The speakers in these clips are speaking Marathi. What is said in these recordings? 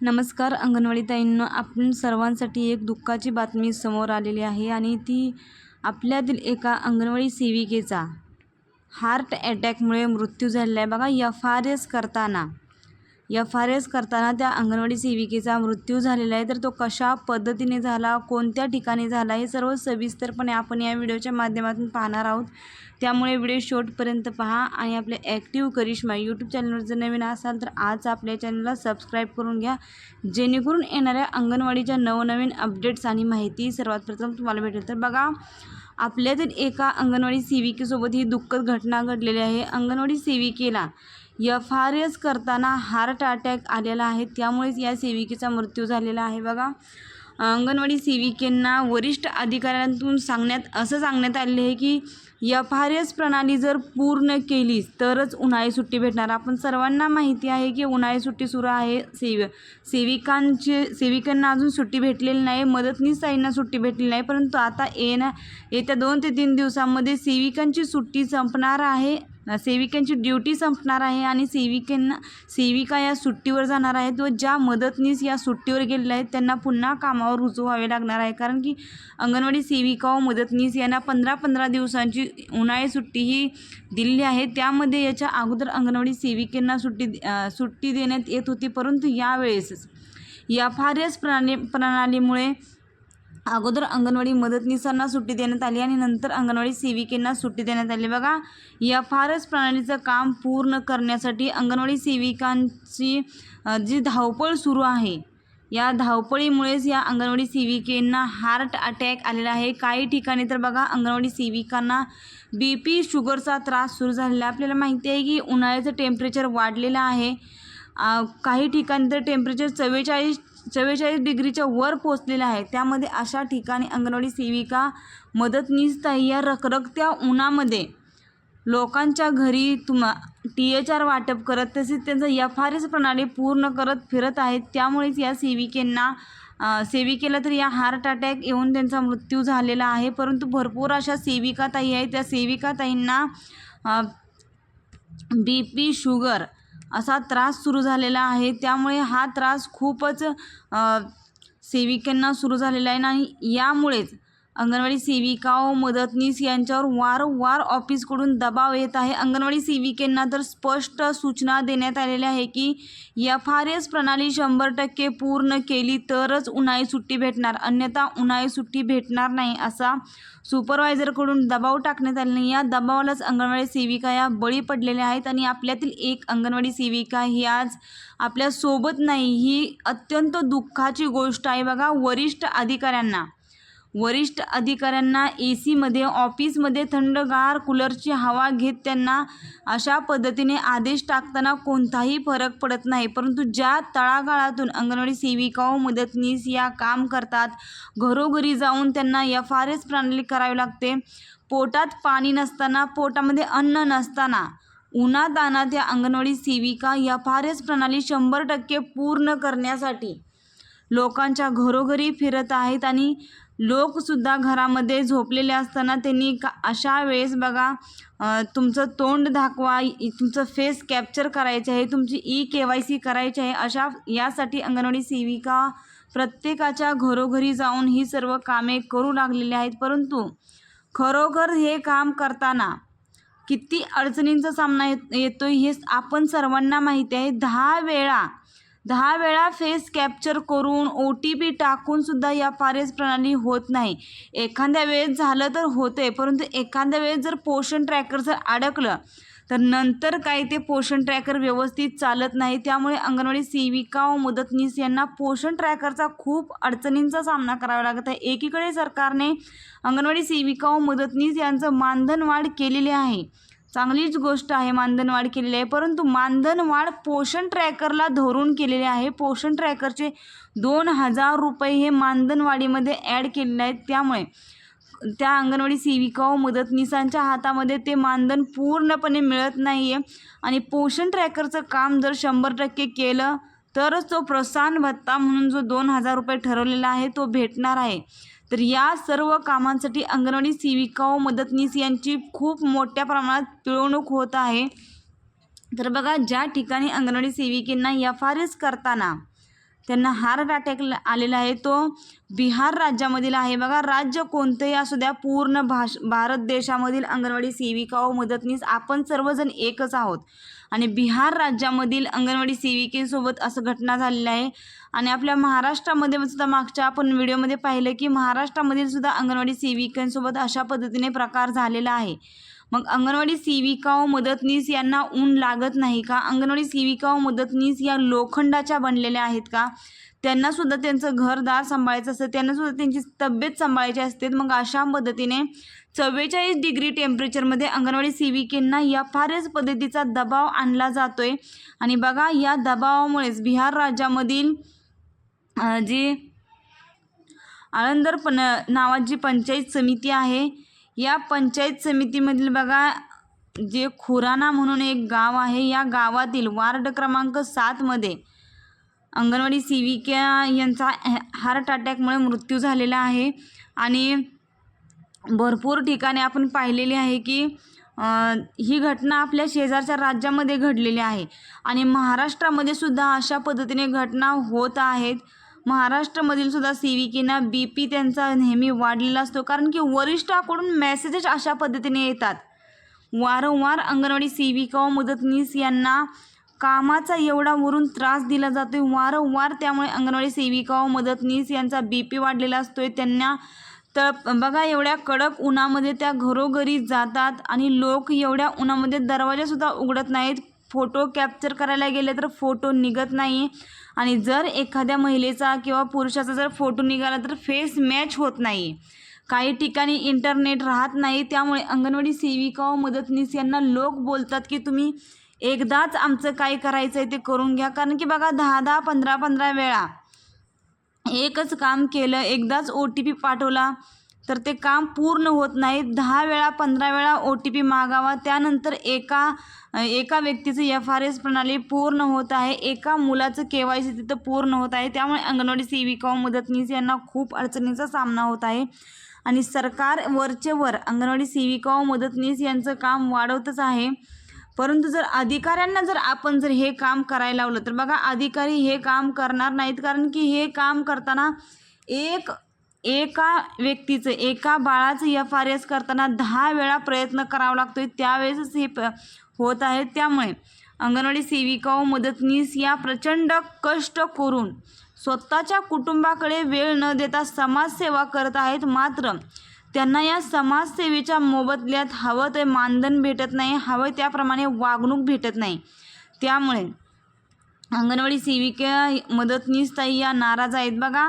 नमस्कार अंगणवाडी ताईंनो आपण सर्वांसाठी एक दुःखाची बातमी समोर आलेली आहे आणि ती आपल्यातील एका अंगणवाडी सेविकेचा हार्ट अटॅकमुळे मृत्यू झालेला आहे. बघा एफ आर एस करताना एफ आर एस करताना त्या अंगणवाडी सेविकेचा मृत्यू झालेला आहे. तर तो कशा पद्धतीने झाला कोणत्या ठिकाणी झाला हे सर्व सविस्तरपणे आपण या व्हिडिओच्या माध्यमातून पाहणार आहोत. त्यामुळे व्हिडिओ शेवटपर्यंत पहा आणि आपले ॲक्टिव्ह करिश्मा यूट्यूब चॅनलवर जर नवीन असाल तर आज आपल्या चॅनलला सबस्क्राईब करून घ्या. जेणेकरून येणाऱ्या अंगणवाडीच्या नवनवीन अपडेट्स आणि माहिती सर्वात प्रथम तुम्हाला भेटेल. तर बघा आपल्यातील एका अंगणवाडी सेविकेसोबत ही दुःखद घटना घडलेली आहे. अंगणवाडी सेविकेला एफ आर एस करताना हार्ट अटॅक आलेला आहे. त्यामुळेच या सेविकेचा मृत्यू झालेला आहे. बघा अंगणवाडी सेविकेंना वरिष्ठ अधिकाऱ्यांतून सांगण्यात असं सांगण्यात आले आहे की एफ आर एस प्रणाली जर पूर्ण केली तरच उन्हाळी सुट्टी भेटणार. आपण सर्वांना माहिती आहे की उन्हाळी सुट्टी सुरू आहे. सेव सेविकांचे सेविकांना अजून सुट्टी भेटलेली नाही. मदतनीस ताईंना सुट्टी भेटलेली नाही. परंतु आता येण्या येत्या दोन ते तीन दिवसांमध्ये सेविकांची सुट्टी संपणार आहे. सेविकांची ड्युटी संपणार आहे आणि सेविकांना सेविका या सुट्टीवर जाणार आहेत व ज्या मदतनीस या सुट्टीवर गेलेल्या आहेत त्यांना पुन्हा कामावर रुजू व्हावे लागणार आहे. कारण की अंगणवाडी सेविका व मदतनीस यांना पंधरा पंधरा दिवसांची उन्हाळी सुट्टी ही दिलेली आहे. त्यामध्ये याच्या अगोदर अंगणवाडी सेविकांना सुट्टी सुट्टी देण्यात येत होती. परंतु यावेळेस या फार एस प्रणाली प्रणालीमुळे अगोदर अंगणवाडी मदतनीसांना सुट्टी देण्यात आली आणि नंतर अंगणवाडी सेविकेंना सुट्टी देण्यात आली. बघा या फारच प्रणालीचं काम पूर्ण करण्यासाठी अंगणवाडी सेविकांची जी धावपळ सुरू आहे या धावपळीमुळेच या अंगणवाडी सेविकेंना हार्ट अटॅक आलेला आहे. काही ठिकाणी तर बघा अंगणवाडी सेविकांना बी पी शुगरचा त्रास सुरू झालेला आहे. आपल्याला माहिती आहे की उन्हाळ्याचं टेम्परेचर वाढलेलं आहे. काही ठिकाणी तर टेम्परेचर चव्वेचाळीस चव्वेचाळीस डिग्रीच्या वर पोचलेल्या आहे त्यामध्ये अशा ठिकाणी अंगणवाडी सेविका मदतनीस ताई या रखरखत्या उन्हामध्ये लोकांच्या घरी तुम्हा टी एच आर वाटप करत तसेच त्यांचं एफ आर एस प्रणाली पूर्ण करत फिरत आहेत. त्यामुळेच या सेविकेंना सेविकेला तर या हार्ट अटॅक येऊन त्यांचा मृत्यू झालेला आहे. परंतु भरपूर अशा सेविकाताई आहेत. त्या सेविकाताईंना बी पी शुगर असा त्रास सुरू झालेला आहे. त्यामुळे हा त्रास खूपच सेविकांना सुरू झालेला आहे आणि यामुळेच अंगणवाडी सेविका व मदतनीस यांच्यावर वारंवार ऑफिसकडून दबाव येत आहे. अंगणवाडी सेविकेंना तर स्पष्ट सूचना देण्यात आलेल्या आहे की एफ आर एस प्रणाली शंभर टक्के पूर्ण केली तरच उन्हाळी सुट्टी भेटणार. अन्यथा उन्हाळी सुट्टी भेटणार नाही असा सुपरवायझरकडून दबाव टाकण्यात आले या दबावालाच अंगणवाडी सेविका या बळी पडलेल्या आहेत आणि आपल्यातील एक अंगणवाडी सेविका ही आज आपल्यासोबत नाही. ही अत्यंत दुःखाची गोष्ट आहे. बघा वरिष्ठ अधिकाऱ्यांना. वरिष्ठ अधिकाऱ्यांना ए सीमध्ये ऑफिसमध्ये थंडगार कूलरची हवा घेत त्यांना अशा पद्धतीने आदेश टाकताना कोणताही फरक पडत नाही. परंतु ज्या तळागाळातून अंगणवाडी सेविका मदतनीस या काम करतात घरोघरी जाऊन त्यांना एफ आर एस प्रणाली करावी लागते. पोटात पाणी नसताना पोटामध्ये अन्न नसताना उन्हातानात या अंगणवाडी सेविका एफ आर एस प्रणाली शंभर टक्के पूर्ण करण्यासाठी लोकांच्या घरोघरी फिरत आहेत आणि लोकसुद्धा घरामध्ये झोपलेले असताना त्यांनी का अशा वेळेस बघा तुमचं तोंड दाखवा तुमचं फेस कॅप्चर करायचे आहे तुमची ई के वाय सी करायची आहे अशा यासाठी अंगणवाडी सेविका प्रत्येकाच्या घरोघरी जाऊन ही सर्व कामे करू लागलेली आहेत. परंतु खरोखर हे काम करताना किती अडचणींचा सामना येत येतो हे आपण सर्वांना माहिती आहे. दहा वेळा दहा वेळा फेस कॅप्चर करून ओ टी पी टाकूनसुद्धा या फार प्रणाली होत नाही. एखाद्या वेळेस झालं तर होते परंतु एखाद्या वेळेस जर पोषण ट्रॅकर जर अडकलं तर नंतर काय ते पोषण ट्रॅकर व्यवस्थित चालत नाही. त्यामुळे अंगणवाडी सेविका व मदतनीस यांना पोषण ट्रॅकरचा खूप अडचणींचा सामना करावा लागत आहे. एकीकडे सरकारने अंगणवाडी सेविका व मदतनीस यांचं मानधन वाढ केलेली आहे. चांगलीच गोष्ट आहे मानधनवाढ केलेली आहे. परंतु मानधनवाढ पोषण ट्रॅकरला धरून केलेले आहे. पोषण ट्रॅकरचे दोन हजार रुपये हे मानधनवाढीमध्ये ॲड केलेले आहेत. त्यामुळे त्या अंगणवाडी सेविका व मदतनीसांच्या हातामध्ये ते मानधन पूर्णपणे मिळत नाही आहे आणि पोषण ट्रॅकरचं काम जर शंभर टक्के केलं तरच तो प्रोत्साहन भत्ता म्हणून जो दोन हजार रुपये ठरवलेला आहे तो भेटणार आहे. तर या सर्व कामांसाठी अंगणवाडी सेविका व मदतनीस यांची खूप मोठ्या प्रमाणात पिळवणूक होत आहे. तर बघा ज्या ठिकाणी अंगणवाडी सेविकेंना एफ आर एस करताना त्यांना हार्ट अटॅक आलेला आहे. तो बिहार राज्यामधील आहे. बघा राज्य कोणतंही असू द्या पूर्ण भाष भारत देशामधील अंगणवाडी सेविका व मदतनीस आपण सर्वजण एकच आहोत. आणि बिहार राज्यामधील अंगणवाडी सेविकेसोबत असं घटना झालेली आहे. आणि आपल्या महाराष्ट्रामध्ये सुद्धा मागच्या आपण व्हिडिओमध्ये पाहिलं की महाराष्ट्रामधील सुद्धा अंगणवाडी सेविकांसोबत अशा पद्धतीने प्रकार झालेला आहे. मग अंगणवाडी सेविका व मदतनीस यांना ऊन लागत नाही का? अंगणवाडी सेविका व मदतनीस या लोखंडाच्या बनलेल्या आहेत का? त्यांना सुद्धा त्यांचं घरदार सांभाळायचं असतं. त्यांना सुद्धा त्यांची तब्येत सांभाळायची असते. मग अशा पद्धतीने चव्वेचाळीस डिग्री टेम्परेचरमध्ये अंगणवाडी सेविकेंना या फारच पद्धतीचा दबाव आणला जातोय. आणि बघा या दबावामुळेच बिहार राज्यामधील जी आळंदर पण नावाची पंचायत समिती आहे या पंचायत समितीमधील बघा जे खुराना म्हणून एक गाव आहे या गावातील वार्ड क्रमांक सातमध्ये अंगणवाडी सेविका यांचा हार्ट अटॅकमुळे मृत्यू झालेला आहे. आणि भरपूर ठिकाणी आपण पाहिलेली आहे की ही घटना आपल्या शेजारच्या राज्यामध्ये घडलेली आहे. आणि महाराष्ट्रामध्ये सुद्धा अशा पद्धतीने घटना होत आहेत. महाराष्ट्रामधील सुद्धा सेविकेना बी पी त्यांचा नेहमी वाढलेला असतो. कारण की वरिष्ठाकडून मेसेजेस अशा पद्धतीने येतात. वारंवार अंगणवाडी सेविका व मदतनीस यांना कामाचा एवढा वरून त्रास दिला जातोय. वारंवार त्यामुळे अंगणवाडी सेविका व मदतनीस यांचा बी पी वाढलेला असतोय. त्यांना तर बघा एवढ्या कडक उन्हामध्ये त्या घरोघरी जातात आणि लोक एवढ्या उन्हामध्ये दरवाजासुद्धा उघडत नाहीत. फोटो कॅप्चर करायला गेले तर फोटो निघत नाही. आणि जर एखाद्या महिलेचा किंवा पुरुषाचा जर फोटो निघाला तर फेस मॅच होत नाही. काही ठिकाणी इंटरनेट राहत नाही. त्यामुळे अंगणवाडी सेविका व मदतनीस यांना लोक बोलतात की तुम्ही एकदाच आमचं काय करायचं आहे ते करून घ्या. कारण की बघा दहा दहा पंधरा पंधरा वेळा एकच काम केलं एकदाच ओ टी पी पाठवला. तर ते काम पूर्ण होत नाही दहा वेळा पंधरा वेळा ओ टी पी मागावा. त्यानंतर एका एका व्यक्तीचं एफ आर एस प्रणाली पूर्ण होत आहे. एका मुलाचं के वाय सी तिथं पूर्ण होत आहे. त्यामुळे अंगणवाडी सेविका व मदतनीस यांना खूप अडचणीचा सामना होत आहे. आणि सरकार वरचे वर अंगणवाडी सेविका व मदतनीस यांचं काम वाढवतच आहे. परंतु जर अधिकाऱ्यांना जर आपण जर हे काम करायला लावलं तर बघा अधिकारी हे काम करणार नाहीत. कारण की हे काम करताना एक एका व्यक्तीचं एका बाळाचं एफ आर एस करताना दहा वेळा प्रयत्न करावा लागतोय. त्यावेळेसच हे प होत आहे. त्यामुळे अंगणवाडी सेविका व मदतनीस या प्रचंड कष्ट करून स्वतःच्या कुटुंबाकडे वेळ न देता समाजसेवा करत आहेत. मात्र त्यांना या समाजसेवेच्या मोबदल्यात हवं ते मानधन भेटत नाही हवं त्याप्रमाणे वागणूक भेटत नाही. त्यामुळे अंगणवाडी सेविका मदतनीस ताई या नाराज आहेत. बघा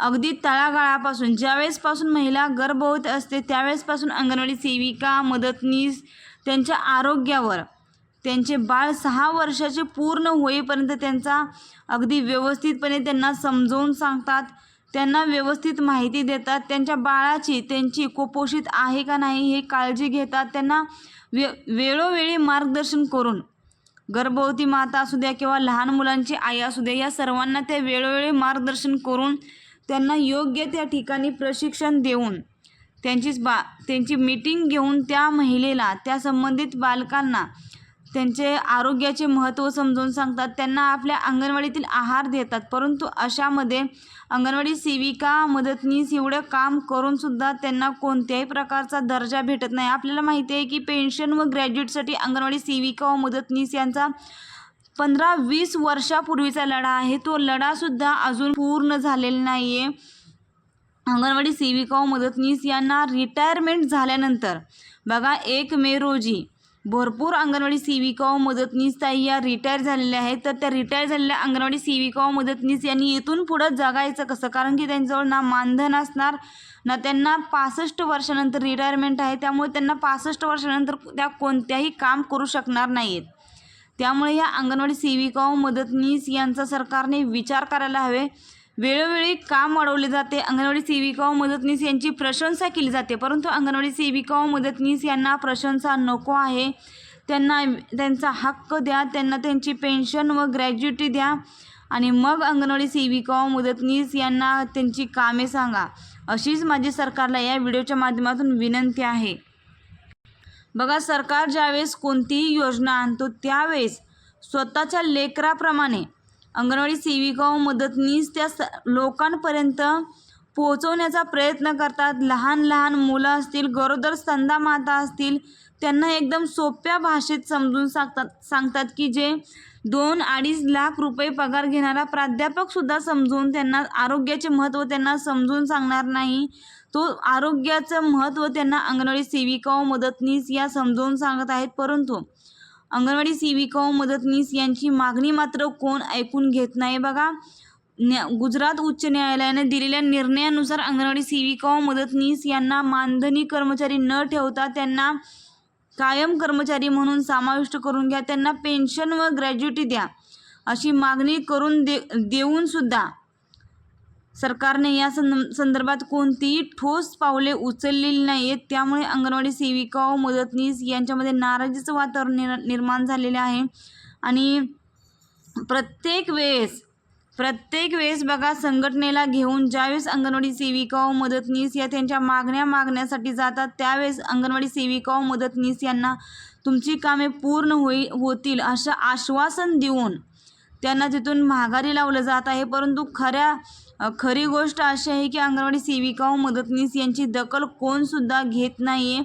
अगदी तळागाळापासून ज्यावेळेसपासून महिला गर्भवती असते त्यावेळेसपासून अंगणवाडी सेविका मदतनीस त्यांच्या आरोग्यावर त्यांचे बाळ सहा वर्षाचे पूर्ण होईपर्यंत त्यांचा अगदी व्यवस्थितपणे त्यांना समजावून सांगतात त्यांना व्यवस्थित माहिती देतात त्यांच्या बाळाची त्यांची कुपोषित आहे का नाही हे काळजी घेतात त्यांना वे वेळोवेळी मार्गदर्शन करून गर्भवती माता असू द्या किंवा लहान मुलांची आई असू द्या या सर्वांना ते वेळोवेळी मार्गदर्शन करून त्यांना योग्य त्या ठिकाणी प्रशिक्षण देऊन त्यांचीच बा त्यांची मीटिंग घेऊन त्या महिलेला त्या संबंधित बालकांना त्यांचे आरोग्याचे महत्त्व समजून सांगतात. त्यांना आपल्या अंगणवाडीतील आहार देतात. परंतु अशामध्ये अंगणवाडी सेविका मदतनीस एवढं काम करूनसुद्धा त्यांना कोणत्याही प्रकारचा दर्जा भेटत नाही. आपल्याला माहिती आहे की पेन्शन व ग्रॅज्युएटसाठी अंगणवाडी सेविका व मदतनीस यांचा पंधरा वीस वर्षापूर्वीचा लढा आहे. तो लढासुद्धा अजून पूर्ण झालेला नाही आहे अंगणवाडी सेविका व मदतनीस यांना रिटायरमेंट झाल्यानंतर बघा एक मे रोजी भरपूर अंगणवाडी सेविका व मदतनीस ताई या रिटायर झालेल्या आहेत. तर त्या रिटायर झालेल्या अंगणवाडी सेविका व मदतनीस यांनी इथून पुढं जगायचं कसं? कारण की त्यांच्याजवळ ना मानधन असणार ना त्यांना पासष्ट वर्षानंतर रिटायरमेंट आहे. त्यामुळे त्यांना पासष्ट वर्षानंतर त्या कोणत्याही काम करू शकणार नाहीत त्यामुळे या अंगणवाडी सेविका व मदतनीस यांचा सरकारने विचार करायला हवे. वेळोवेळी काम वाढवले जाते. अंगणवाडी सेविका व मदतनीस यांची प्रशंसा केली जाते. परंतु अंगणवाडी सेविका व मदतनीस यांना प्रशंसा नको आहे. त्यांना त्यांचा हक्क द्या. त्यांना त्यांची पेन्शन व ग्रॅज्युटी द्या. आणि मग अंगणवाडी सेविका व मदतनीस यांना त्यांची कामे सांगा. अशीच माझी सरकारला या व्हिडिओच्या माध्यमातून विनंती आहे. बघा सरकार ज्यावेळेस कोणतीही योजना आणतो त्यावेळेस स्वतःच्या लेकराप्रमाणे अंगणवाडी सेविका व मदतनीस त्या स लोकांपर्यंत पोहोचवण्याचा प्रयत्न करतात. लहान लहान मुलं असतील गरोदर संधा माता असतील त्यांना एकदम सोप्या भाषेत समजून सांगतात सांगतात की जे दोन अडीच लाख रुपये पगार घेणारा प्राध्यापकसुद्धा समजून त्यांना आरोग्याचे महत्त्व त्यांना समजून सांगणार नाही. तो आरोग्याचं महत्त्व त्यांना अंगणवाडी सेविका व मदतनीस या समजावून सांगत आहेत. परंतु अंगणवाडी सेविका व मदतनीस यांची मागणी मात्र कोण ऐकून घेत नाही बघा. न्या गुजरात उच्च न्यायालयाने दिलेल्या निर्णयानुसार अंगणवाडी सेविका व मदतनीस यांना मानधनी कर्मचारी न ठेवता त्यांना कायम कर्मचारी म्हणून समाविष्ट करून घ्या. त्यांना पेन्शन व ग्रॅज्युटी द्या अशी मागणी करून दे देऊनसुद्धा सरकारने या सं संदर्भात कोणतीही ठोस पावले उचललेली नाही आहेत त्यामुळे अंगणवाडी सेविका व मदतनीस यांच्यामध्ये नाराजीचं वातावरण निर निर्माण झालेले आहे. आणि प्रत्येक वेळेस प्रत्येक वेळेस बघा संघटनेला घेऊन ज्यावेळेस अंगणवाडी सेविका व मदतनीस या त्यांच्या मागण्या मागण्यासाठी जातात त्यावेळेस अंगणवाडी सेविका व मदतनीस यांना तुमची कामे पूर्ण होई होतील असं आश्वासन देऊन त्यांना तिथून माघारी लावलं जात आहे. परंतु खऱ्या खरी गोष्ट अशी आहे की अंगणवाडी सेविका व मदतनीस यांची दखल कोणसुद्धा घेत नाही आहे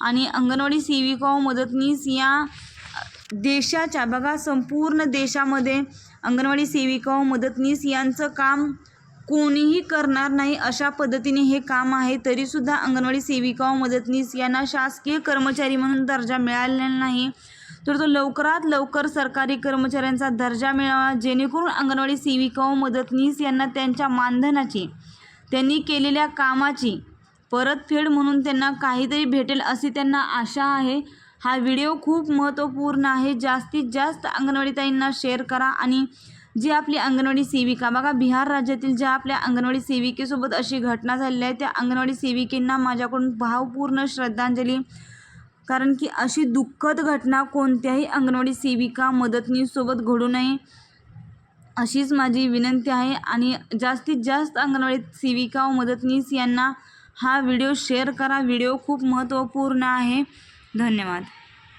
आणि अंगणवाडी सेविका व मदतनीस या देशाच्या बघा संपूर्ण देशामध्ये अंगणवाडी सेविका व मदतनीस यांचं काम कोणीही करणार नाही अशा पद्धतीने हे काम आहे. तरीसुद्धा अंगणवाडी सेविका व मदतनीस यांना शासकीय कर्मचारी म्हणून दर्जा मिळालेला नाही. तर तो लवकरात लवकर सरकारी कर्मचाऱ्यांचा दर्जा मिळावा जेणेकरून अंगणवाडी सेविका व मदतनीस यांना त्यांच्या मानधनाची त्यांनी केलेल्या कामाची परतफेड म्हणून त्यांना काहीतरी भेटेल अशी त्यांना आशा आहे. हा व्हिडिओ खूप महत्त्वपूर्ण आहे. जास्तीत जास्त अंगणवाडीताईंना शेअर करा आणि जी आपली अंगणवाडी सेविका बघा बिहार राज्यातील ज्या आपल्या अंगणवाडी सेविकेसोबत अशी घटना झालेली आहे त्या अंगणवाडी सेविकेंना माझ्याकडून भावपूर्ण श्रद्धांजली कारण की अशी दुःखद घटना कोणत्याही अंगणवाडी सेविका मदतनीसोबत घडू नये अशीच माझी विनंती आहे. आणि जास्तीत जास्त अंगणवाडी सेविका व मदतनीस यांना हा व्हिडिओ शेअर करा. व्हिडिओ खूप महत्त्वपूर्ण आहे. धन्यवाद.